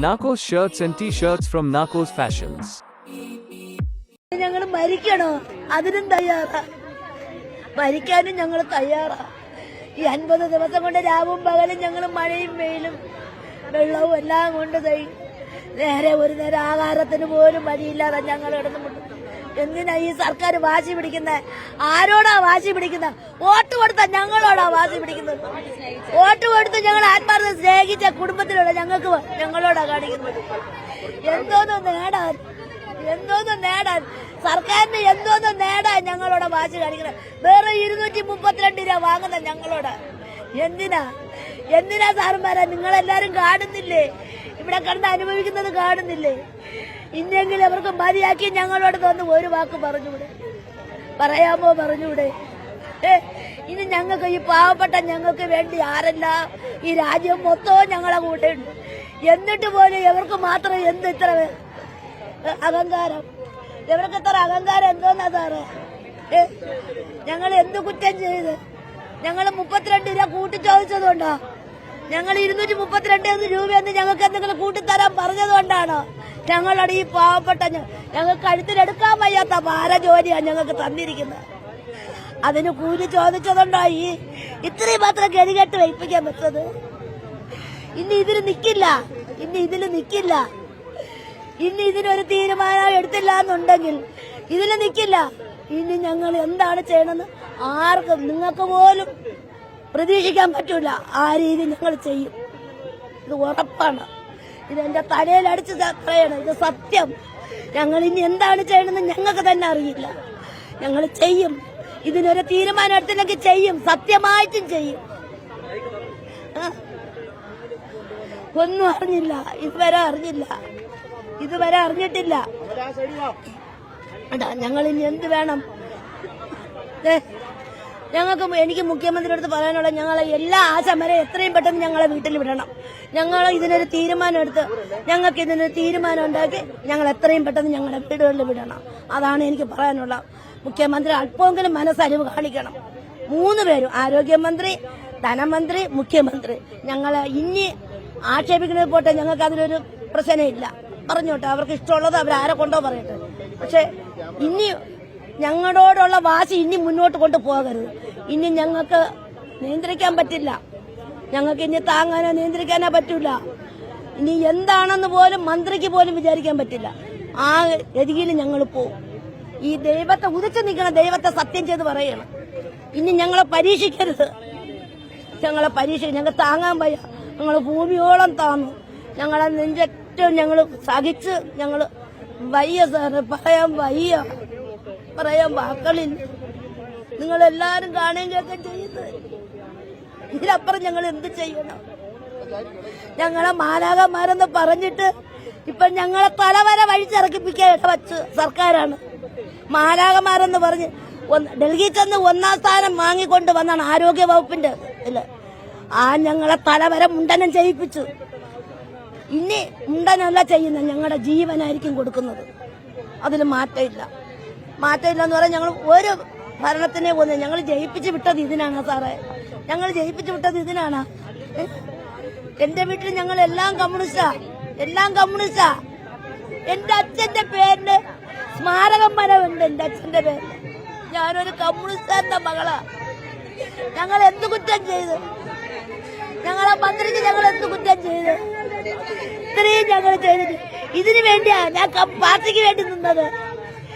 Narcos shirts and t-shirts from Narcos Fashions. ഞങ്ങൾ മരിക്കണോ? അതിനും തയ്യാറാ. മരിക്കാനും ഞങ്ങൾ തയ്യാറാ. ഈ അൻപത് ദിവസം കൊണ്ട് രാവും പകലും ഞങ്ങൾ മഴയും വെയിലും വെള്ളവും എല്ലാം കൊണ്ട് തൈ. നേരെ ഒരു നേരം ആഹാരത്തിന് പോലും വഴിയില്ലാതെ ഞങ്ങൾ കിടന്നു എന്തിനാ ഈ സർക്കാർ വാശി പിടിക്കുന്നത് ആരോടാ വാശി പിടിക്കുന്നത് വോട്ട് കൊടുത്ത ഞങ്ങളോടാ വാശി പിടിക്കുന്നത് വോട്ട് കൊടുത്ത് ഞങ്ങൾ ആത്മാർത്ഥ സ്നേഹിച്ച കുടുംബത്തിലുള്ള ഞങ്ങൾക്ക് ഞങ്ങളോടാ കാണിക്കുന്നത്. എന്തോന്ന് നേടാൻ എന്തോന്ന് നേടാൻ? സർക്കാരിന് എന്തോന്ന് നേടാൻ ഞങ്ങളോട് വാശി കാണിക്കുന്നത് വേറെ ഇരുന്നൂറ്റി മുപ്പത്തിരണ്ട് രൂപ വാങ്ങുന്ന ഞങ്ങളോട്. എന്തിനാ? എന്തിനാ സാറന്മാരാ നിങ്ങളെല്ലാരും കാണുന്നില്ലേ? ഇവിടെ കണ്ട് അനുഭവിക്കുന്നത് കാണുന്നില്ലേ? ഇന്നെങ്കിലും അവർക്ക് മതിയാക്കി ഞങ്ങളോട് തോന്നുന്നു ഒരു വാക്ക് പറഞ്ഞൂടെ പറയാമോ പറഞ്ഞൂടെ ഇനി ഞങ്ങൾക്ക് ഈ പാവപ്പെട്ട ഞങ്ങൾക്ക് വേണ്ടി ആരെല്ലാം? ഈ രാജ്യം മൊത്തവും ഞങ്ങളെ കൂടെ ഉണ്ട്. എന്നിട്ട് പോലും ഇവർക്ക് മാത്രം എന്ത് ഇത്ര അഹങ്കാരം? ഇവർക്ക് ഇത്ര അഹങ്കാരം എന്തോന്നാ സാറ്? ഞങ്ങൾ എന്ത് കുറ്റം ചെയ്ത്? ഞങ്ങൾ മുപ്പത്തിരണ്ട് രൂപ കൂട്ടി ചോദിച്ചതുകൊണ്ടോ ഞങ്ങൾ ഇരുന്നൂറ്റി മുപ്പത്തിരണ്ട് രൂപയെന്ന് ഞങ്ങൾക്ക് എന്തെങ്കിലും കൂട്ടിത്തരാൻ പറഞ്ഞതുകൊണ്ടാണ് ഞങ്ങളുടെ ഈ പാവപ്പെട്ട ഞങ്ങൾ കഴുത്തിലെടുക്കാൻ വയ്യാത്ത ഭാര ജോലിയാണ് ഞങ്ങൾക്ക് തന്നിരിക്കുന്നത്. അതിന് കൂലി ചോദിച്ചതുകൊണ്ടാണ് ഈ ഇത്രയും മാത്രം ഗതികെട്ട് വയ്പ്പിക്കാൻ പറ്റത് ഇനി ഇതിൽ നിൽക്കില്ല ഇനി ഇതിൽ നിൽക്കില്ല ഇനി ഇതിനൊരു തീരുമാനം എടുത്തില്ല എന്നുണ്ടെങ്കിൽ ഇതിൽ നിൽക്കില്ല ഇനി ഞങ്ങൾ എന്താണ് ചെയ്യണമെന്ന് ആർക്കും നിങ്ങൾക്ക് പോലും പ്രതീക്ഷിക്കാൻ പറ്റൂല. ആ രീതി ഞങ്ങൾ ചെയ്യും. ഇത് ഉറപ്പാണ്. ഇത് എന്റെ തലയിൽ അടിച്ച് പറയണം ഇത് സത്യം. ഞങ്ങൾ ഇനി എന്താണ് ചെയ്യണമെന്ന് ഞങ്ങൾക്ക് തന്നെ അറിയില്ല. ഞങ്ങൾ ചെയ്യും. ഇതിനൊരു തീരുമാനം എടുത്തില്ലെങ്കിൽ ചെയ്യും. സത്യമായിട്ടും ചെയ്യും. ഒന്നും അറിഞ്ഞില്ല. ഇതുവരെ അറിഞ്ഞില്ല. ഇതുവരെ അറിഞ്ഞിട്ടില്ല. ഞങ്ങൾ ഇനി എന്ത് വേണം? ഞങ്ങൾക്ക് എനിക്ക് മുഖ്യമന്ത്രിയുടെ അടുത്ത് പറയാനുള്ള ഞങ്ങളെ എല്ലാ ആശാമരെ എത്രയും പെട്ടെന്ന് ഞങ്ങളെ വീട്ടിൽ വിടണം. ഞങ്ങൾ ഇതിനൊരു തീരുമാനം എടുത്ത് ഞങ്ങൾക്ക് ഇതിനൊരു തീരുമാനം ഉണ്ടാക്കി ഞങ്ങൾ എത്രയും പെട്ടെന്ന് ഞങ്ങളുടെ വീടുകളിൽ വിടണം. അതാണ് എനിക്ക് പറയാനുള്ള മുഖ്യമന്ത്രി അല്പമെങ്കിലും മനസ്സരിവ് കാണിക്കണം. മൂന്ന് പേരും ആരോഗ്യമന്ത്രി ധനമന്ത്രി മുഖ്യമന്ത്രി. ഞങ്ങളെ ഇനി ആക്ഷേപിക്കുന്നത് പോട്ടെ ഞങ്ങൾക്ക് അതിലൊരു പ്രശ്നമില്ല. പറഞ്ഞോട്ടെ അവർക്ക് ഇഷ്ടമുള്ളത് അവർ ആരെ കൊണ്ടോ പറയട്ടെ. പക്ഷെ ഇനി ഞങ്ങളോടുള്ള വാശി ഇനി മുന്നോട്ട് കൊണ്ട് പോകരുത് ഇനി ഞങ്ങൾക്ക് നിയന്ത്രിക്കാൻ പറ്റില്ല. ഞങ്ങൾക്ക് ഇനി താങ്ങാനോ നിയന്ത്രിക്കാനോ പറ്റില്ല ഇനി എന്താണെന്ന് പോലും മന്ത്രിക്ക് പോലും വിചാരിക്കാൻ പറ്റില്ല. ആ രതിയിൽ ഞങ്ങൾ പോവും. ഈ ദൈവത്തെ ഉദിച്ചു നിൽക്കണം ദൈവത്തെ സത്യം ചെയ്ത് പറയണം. ഇനി ഞങ്ങളെ പരീക്ഷിക്കരുത്. ഞങ്ങളെ പരീക്ഷ ഞങ്ങൾ താങ്ങാൻ വയ്യ. ഞങ്ങൾ ഭൂമിയോളം താന്നു ഞങ്ങളെ നെഞ്ചറ്റവും ഞങ്ങൾ സഹിച്ച് ഞങ്ങൾ വയ്യ സാറ് പറയാൻ വയ്യ. പറയാൻ വാക്കളില്ല നിങ്ങളെല്ലാരും കാണുകയും കേൾക്കുകയും ചെയ്യുന്നത്. ഇതിനപ്പുറം ഞങ്ങൾ എന്ത് ചെയ്യണം? ഞങ്ങളെ മാലാകന്മാരെന്ന് പറഞ്ഞിട്ട് ഇപ്പൊ ഞങ്ങളെ തലവരെ വഴിച്ചിറക്കിപ്പിക്കാൻ വച്ച് സർക്കാരാണ്. മാലാകന്മാരെന്ന് പറഞ്ഞ് ഡൽഹി ചെന്ന് ഒന്നാം സ്ഥാനം വാങ്ങിക്കൊണ്ട് വന്നാണ് ആരോഗ്യ വകുപ്പിന്റെ അല്ല ആ ഞങ്ങളെ തലവരെ മുണ്ടനം ചെയ്യിപ്പിച്ചു. ഇനി മുണ്ടനല്ല ചെയ്യുന്നത് ഞങ്ങളുടെ ജീവനായിരിക്കും കൊടുക്കുന്നത്. അതിൽ മാറ്റമില്ല. മാറ്റമില്ല എന്ന് പറയാൻ ഞങ്ങൾ ഒരു ഭരണത്തിനെ പോകുന്നത് ഞങ്ങൾ ജയിപ്പിച്ച് വിട്ടത് ഇതിനാണ് സാറേ. ഞങ്ങൾ ജയിപ്പിച്ച് വിട്ടത് ഇതിനാണ്? എന്റെ വീട്ടിൽ ഞങ്ങൾ എല്ലാം കമ്മ്യൂണിസ്റ്റാ. എല്ലാം കമ്മ്യൂണിസ്റ്റാ. എന്റെ അച്ഛന്റെ പേരിന് സ്മാരകം വരവുണ്ട് എന്റെ അച്ഛന്റെ പേര് ഞാനൊരു കമ്മ്യൂണിസ്റ്റാന്റെ മകളാ. ഞങ്ങൾ എന്ത് കുറ്റം ചെയ്ത്? ഞങ്ങളെ മന്ത്രിക്ക് ഞങ്ങൾ എന്ത് കുറ്റം ചെയ്ത്? ഇത്രയും ഞങ്ങൾ ചെയ്തിട്ട് ഇതിനു വേണ്ടിയാ ഞാൻ പാർട്ടിക്ക് വേണ്ടി നിന്നത്.